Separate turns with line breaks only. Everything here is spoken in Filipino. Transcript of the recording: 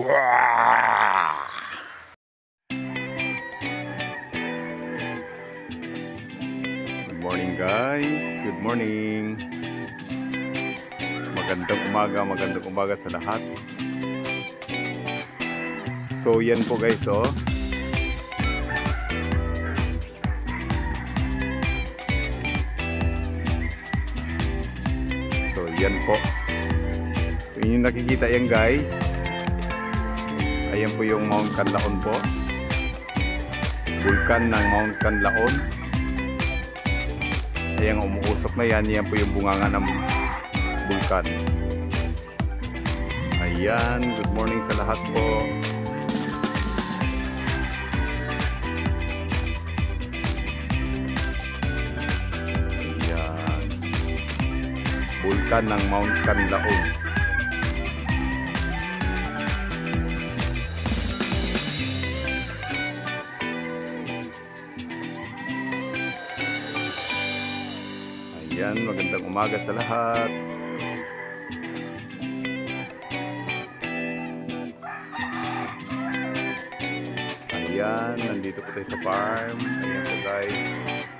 Good morning guys. Good morning. Magandang umaga, magandang umaga sa lahat. So yan po guys oh. So yan po. Kung yung nakikita yan guys. Ayan po yung Mount Canlaon po. Vulkan ng Mount Canlaon. Ayan umuusok na yan. Yan po yung bunganga ng vulkan. Ayan. Good morning sa lahat po. Ayan. Vulkan ng Mount Canlaon. Ayan, magandang umaga sa lahat. Ayan, nandito po tayo sa farm. Ayan po guys.